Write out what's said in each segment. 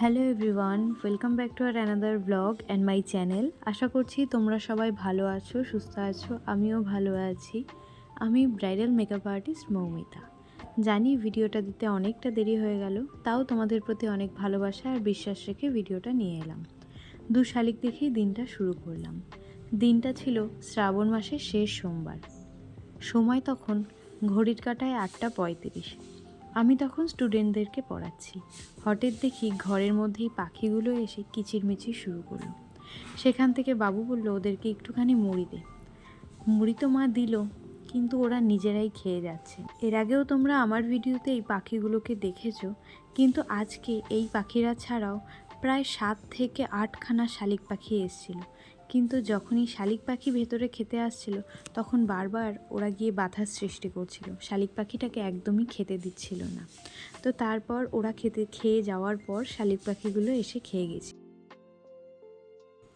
Hello everyone welcome back to our another blog and my channel আশা করছি তোমরা সবাই ভালো আছো, সুস্থ আছো, আমিও ভালো আছি। আমি ব্রাইডাল মেকআপ আর্টিস্ট মৌমিতা। জানি ভিডিওটা দিতে অনেকটা দেরি হয়ে গেল, তাও তোমাদের প্রতি অনেক ভালোবাসা আর বিশ্বাস রেখে ভিডিওটা নিয়ে এলাম। দু শালিক দেখেই দিনটা শুরু করলাম। দিনটা ছিল শ্রাবণ মাসের শেষ সোমবার। সময় তখন ঘড়ির কাটায় আটটা পঁয়ত্রিশ। আমি তখন স্টুডেন্টদেরকে পড়াচ্ছি। হঠাৎ দেখি ঘরের মধ্যেই পাখিগুলো এসে কিচিরমিচির শুরু করল। সেখান থেকে বাবু বলল, ওদেরকে একটুখানি মুড়ি দে। মুড়ি তো মা দিল, কিন্তু ওরা নিজেরাই খেয়ে যাচ্ছে। এর আগেও তোমরা আমার ভিডিওতে এই পাখিগুলোকে দেখেছ, কিন্তু আজকে এই পাখিরা ছাড়াও প্রায় সাত থেকে আটখানা শালিক পাখি এসেছিল। কিন্তু যখনই শালিক পাখি ভেতরে খেতে আসছিল, তখন বারবার ওরা গিয়ে বাধার সৃষ্টি করছিল। শালিক পাখিটাকে একদমই খেতে দিচ্ছিল না। তো তারপর ওরা খেতে, খেয়ে যাওয়ার পর শালিক পাখিগুলো এসে খেয়ে গেছে।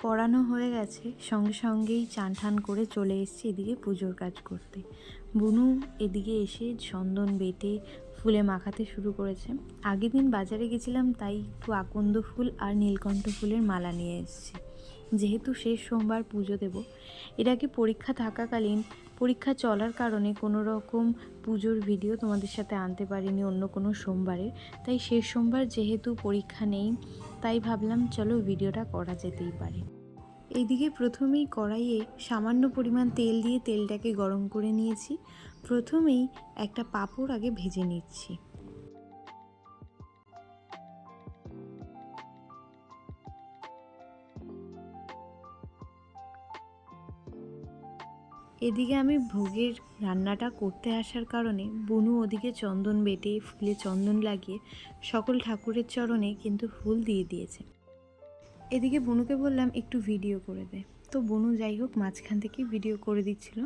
পড়ানো হয়ে গেছে, সঙ্গে সঙ্গেই চান টান করে চলে এসেছি এদিকে পুজোর কাজ করতে। বুনু এদিকে এসে চন্দন বেটে ফুলে মাখাতে শুরু করেছে। আগের দিন বাজারে গেছিলাম, তাই একটু আকন্দ ফুল আর নীলকণ্ঠ ফুলের মালা নিয়ে এসেছি। যেহেতু শেষ সোমবার পুজো দেব এর আগে পরীক্ষা থাকাকালীন, পরীক্ষা চলার কারণে কোনো রকম পুজোর ভিডিও তোমাদের সাথে আনতে পারিনি অন্য কোনো সোমবারে। তাই শেষ সোমবার যেহেতু পরীক্ষা নেই, তাই ভাবলাম চলো ভিডিওটা করা যেতেই পারে। এইদিকে প্রথমেই কড়াইয়ে সামান্য পরিমাণ তেল দিয়ে তেলটাকে গরম করে নিয়েছি। প্রথমেই একটা পাঁপড় আগে ভেজে নিচ্ছি। এদিকে আমি ভোগের রান্নাটা করতে আসার কারণে বনু ওদিকে চন্দন বেটে, ফুলে চন্দন লাগিয়ে সকল ঠাকুরের চরণে কিন্তু ফুল দিয়ে দিয়েছে। এদিকে বনুকে বললাম, একটু ভিডিও করে দে। তো বনু যাই হোক, মাঝখান থেকে ভিডিও করে দিচ্ছিল।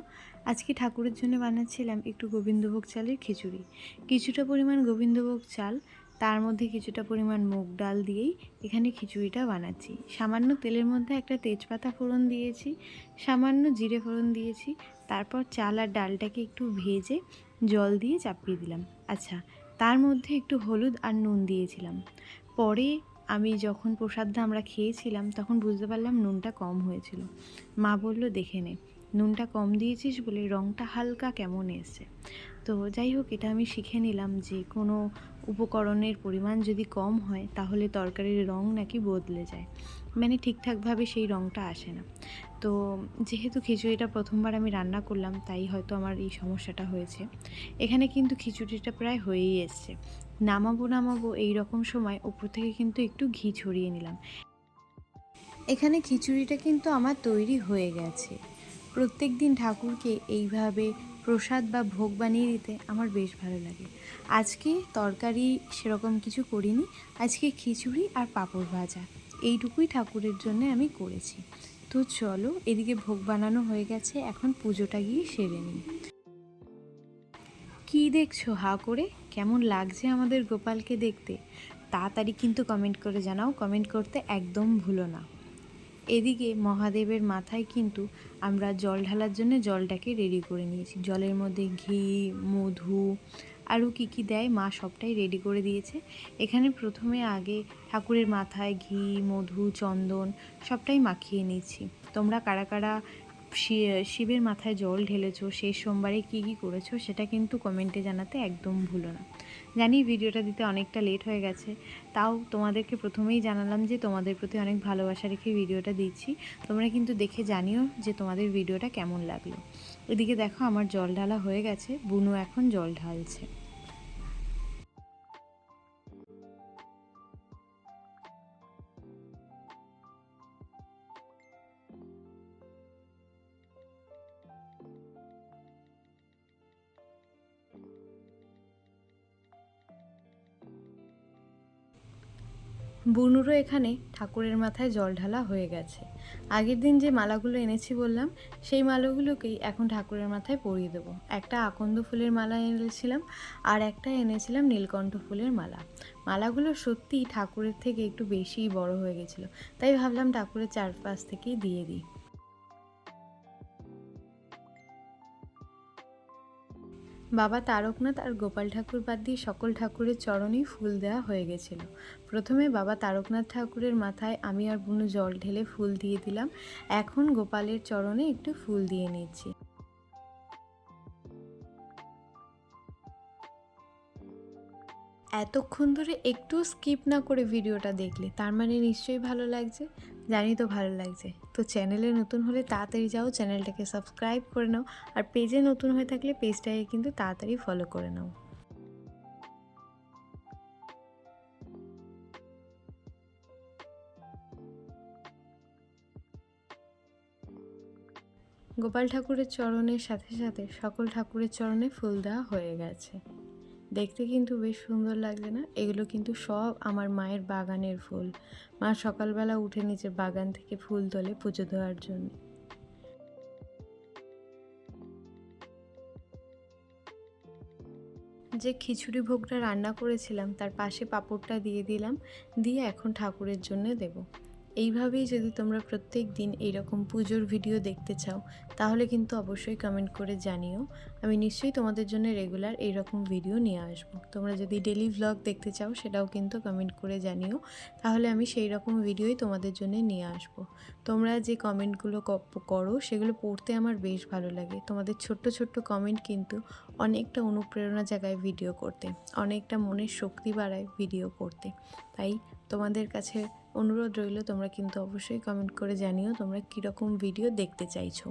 আজকে ঠাকুরের জন্য বানাচ্ছিলাম একটু গোবিন্দভোগ চালের খিচুড়ি। কিছুটা পরিমাণ গোবিন্দভোগ চাল তার মধ্যে কিছুটা পরিমাণ মুগ ডাল দিয়েই এখানে খিচুড়িটা বানাচ্ছি। সামান্য তেলের মধ্যে একটা তেজপাতা ফোড়ন দিয়েছি, সামান্য জিরে ফোড়ন দিয়েছি, তারপর চাল আর ডালটাকে একটু ভেজে জল দিয়ে চাপিয়ে দিলাম। আচ্ছা তার মধ্যে একটু হলুদ আর নুন দিয়েছিলাম। পরে আমি যখন প্রসাদটা আমরা খেয়েছিলাম, তখন বুঝতে পারলাম নুনটা কম হয়েছিল। মা বলল, দেখে নে, নুনটা কম দিয়েছিস বলে রঙটা হালকা কেমন এসছে? তো যাই হোক, এটা আমি শিখে নিলাম যে কোনো উপকরণের পরিমাণ যদি কম হয়, তাহলে তরকারির রং নাকি বদলে যায়। মানে ঠিকঠাকভাবে সেই রঙটা আসে না। তো যেহেতু খিচুড়িটা প্রথমবার আমি রান্না করলাম, তাই হয়তো আমার এই সমস্যাটা হয়েছে। এখানে কিন্তু খিচুড়িটা প্রায় হয়েই এসছে। নামাবো নামাবো এই রকম সময় ওপর থেকে কিন্তু একটু ঘি ছড়িয়ে নিলাম। এখানে খিচুড়িটা কিন্তু আমার তৈরি হয়ে গেছে। প্রত্যেক দিন ঠাকুরকে এইভাবে প্রসাদ বা ভোগ বানিয়ে দিতে আমার বেশ ভালো লাগে। আজকে তরকারি সেরকম কিছু করিনি, আজকে খিচুড়ি আর পাঁপড় ভাজা। এইটুকুই ঠাকুরের জন্য আমি করেছি। তো চলো, এদিকে ভোগ বানানো হয়ে গেছে, এখন পুজোটা গিয়ে সেরে নিই। কী দেখছ হা করে? কেমন লাগছে আমাদের গোপালকে দেখতে? তাড়াতাড়ি কিন্তু কমেন্ট করে জানাও, কমেন্ট করতে একদম ভুলো না। এদিকে মহাদেবের মাথায় কিন্তু আমরা জল ঢালার জন্য জলটাকে রেডি করে নিয়েছি। জলের মধ্যে ঘি, মধু, আরও কী কী দেয় মা সবটাই রেডি করে দিয়েছে। এখানে প্রথমে আগে ঠাকুরের মাথায় ঘি, মধু, চন্দন সবটাই মাখিয়ে নিচ্ছি। তোমরা কারা কারা শিবের মাথায় জল ঢেলেছো, শেষ সোমবারে কী কী করেছ সেটা কিন্তু কমেন্টে জানাতে একদম ভুলো না। জানি ভিডিওটা দিতে অনেকটা লেট হয়ে গেছে, তাও তোমাদেরকে প্রথমেই জানালাম যে তোমাদের প্রতি অনেক ভালোবাসা রেখে ভিডিওটা দিচ্ছি। তোমরা কিন্তু দেখে জানিও যে তোমাদের ভিডিওটা কেমন লাগল। এদিকে দেখো আমার জল ঢালা হয়ে গেছে, বুনু এখন জল ঢালছে। বুনুরও এখানে ঠাকুরের মাথায় জল ঢালা হয়ে গেছে। আগের দিন যে মালাগুলো এনেছি বললাম, সেই মালাগুলোকেই এখন ঠাকুরের মাথায় পরিয়ে দেবো। একটা আকন্দ ফুলের মালা এনেছিলাম আর একটা এনেছিলাম নীলকণ্ঠ ফুলের মালা। মালাগুলো সত্যিই ঠাকুরের থেকে একটু বেশিই বড় হয়ে গেছিল, তাই ভাবলাম ঠাকুরের চারপাশ থেকেই দিয়ে দিই। বাবা তারকনাথ আর গোপাল ঠাকুর বাদ দিয়ে সকল ঠাকুরের চরণেই ফুল দেওয়া হয়ে গেছিল। প্রথমে বাবা তারকনাথ ঠাকুরের মাথায় আমি আর বুনু জল ঢেলে ফুল দিয়ে দিলাম। এখন গোপালের চরণে একটু ফুল দিয়ে নিচ্ছি। এতক্ষণ ধরে একটু স্কিপ না করে ভিডিওটা দেখলে, তার মানে নিশ্চয়ই ভালো লাগছে। জানি তো ভালো লাগছে। তো চ্যানেলে নতুন হলে তাড়াতাড়ি যাও, চ্যানেলটাকে সাবস্ক্রাইব করে নাও আর পেজে নতুন হয়ে থাকলে পেজটাকে কিন্তু তাড়াতাড়ি ফলো করে নাও। গোপাল ঠাকুরের চরণের সাথে সাথে সকল ঠাকুরের চরণে ফুল দেওয়া হয়ে গেছে। দেখতে কিন্তু বেশ সুন্দর লাগছে না? এগুলো কিন্তু সব আমার মায়ের বাগানের ফুল। মা সকালবেলা উঠে নিজের বাগান থেকে ফুল তোলে পুজো দেওয়ার জন্য। যে খিচুড়ি ভোগটা রান্না করেছিলাম, তার পাশে পাঁপড়টা দিয়ে দিলাম, দিয়ে এখন ঠাকুরের জন্য দেব। এইভাবেই যদি তোমরা প্রত্যেক দিন এইরকম পুজোর ভিডিও দেখতে চাও, তাহলে কিন্তু অবশ্যই কমেন্ট করে জানিও। আমি নিশ্চয়ই তোমাদের জন্য রেগুলার এইরকম ভিডিও নিয়ে আসব। তোমরা যদি ডেলি ভ্লগ দেখতে চাও, সেটাও কিন্তু কমেন্ট করে জানিও। তাহলে আমি সেই রকম ভিডিওই তোমাদের জন্য নিয়ে আসব। তোমরা যে কমেন্টগুলো করো, সেগুলো পড়তে আমার বেশ ভালো লাগে। তোমাদের ছোট্ট ছোট্ট কমেন্ট কিন্তু অনেকটা অনুপ্রেরণা জায়গায় ভিডিও করতে। অনেকটা মনের শক্তি বাড়ায় ভিডিও করতে। তাই তোমাদের কাছে অনুরোধ রইল তোমরা কিন্তু অবশ্যই কমেন্ট করে জানিও তোমরা কীরকম ভিডিও দেখতে চাইছো।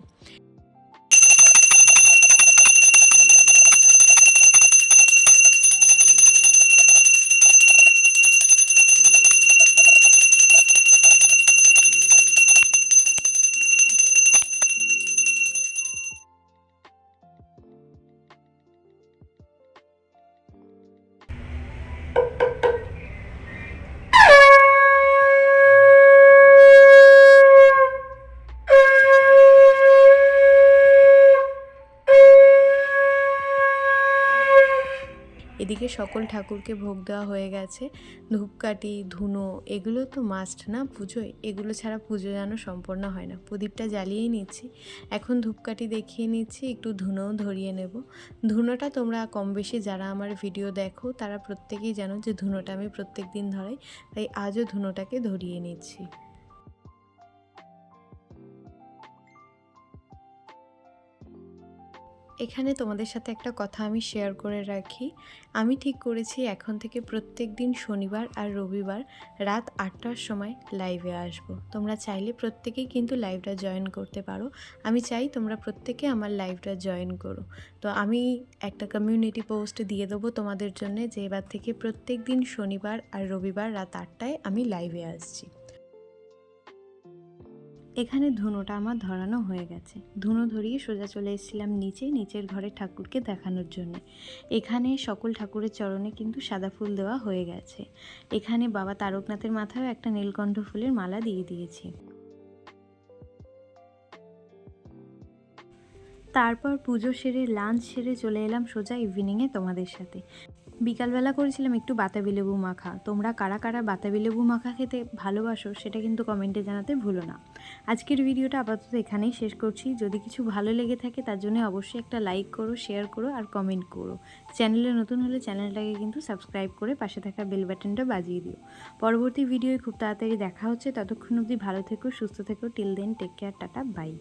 এদিকে সকল ঠাকুরকে ভোগ দেওয়া হয়ে গেছে। ধূপকাঠি, ধুনো, এগুলো তো মাস্ট না পুজোয়? এগুলো ছাড়া পুজো যেন সম্পন্ন হয় না। প্রদীপটা জ্বালিয়েই নিচ্ছি। এখন ধূপকাঠি দেখিয়ে নিচ্ছি, একটু ধুনোও ধরিয়ে নেব। ধুনোটা তোমরা কম বেশি যারা আমার ভিডিও দেখো, তারা প্রত্যেকেই জানো যে ধুনোটা আমি প্রত্যেক দিন ধরাই। তাই আজও ধুনোটাকে ধরিয়ে নিচ্ছি। এখানে তোমাদের সাথে একটা কথা আমি শেয়ার করে রাখি। আমি ঠিক করেছি এখন থেকে প্রত্যেক দিন শনিবার আর রবিবার রাত আটটার সময় লাইভে আসব। তোমরা চাইলে প্রত্যেকেই কিন্তু লাইভটা জয়েন করতে পারো। আমি চাই তোমরা প্রত্যেকে আমার লাইভটা জয়েন করো। তো আমি একটা কমিউনিটি পোস্ট দিয়ে দেবো তোমাদের জন্য যে এবার থেকে প্রত্যেক দিন শনিবার আর রবিবার রাত আটটায় আমি লাইভে আসছি। এখানে ধুনোটা আমার ধরানো হয়ে গেছে। ধুনো ধরিয়ে সোজা চলে এসেছিলাম নিচে, নিচের ঘরে ঠাকুরকে দেখানোর জন্য। এখানে সকল ঠাকুরের চরণে কিন্তু সাদা ফুল দেওয়া হয়ে গেছে। এখানে বাবা তারকনাথের মাথায়ও একটা নীলকণ্ঠ ফুলের মালা দিয়ে দিয়েছি। তারপর পুজো সেরে, লাঞ্চ সেরে চলে এলাম সোজা ইভিনিংয়ে তোমাদের সাথে। বিকালবেলা করেছিলাম একটু বাতাবি লেবু মাখা। তোমরা কারা কারা বাতাবি লেবু মাখা খেতে ভালোবাসো সেটা কিন্তু কমেন্টে জানাতে ভুলো না। আজকের ভিডিওটা আপাতত এখানেই শেষ করছি। যদি কিছু ভালো লেগে থাকে, তার জন্য অবশ্যই একটা লাইক করো শেয়ার করো আর কমেন্ট করো। চ্যানেলে নতুন হলে চ্যানেলটাকে কিন্তু সাবস্ক্রাইব করে পাশে থাকা বেল বাটনটা বাজিয়ে দিও। পরবর্তী ভিডিও খুব তাড়াতাড়ি দেখা হচ্ছে। ততক্ষণ অবধি ভালো থেকো, সুস্থ থেকো। Till then take care tata bye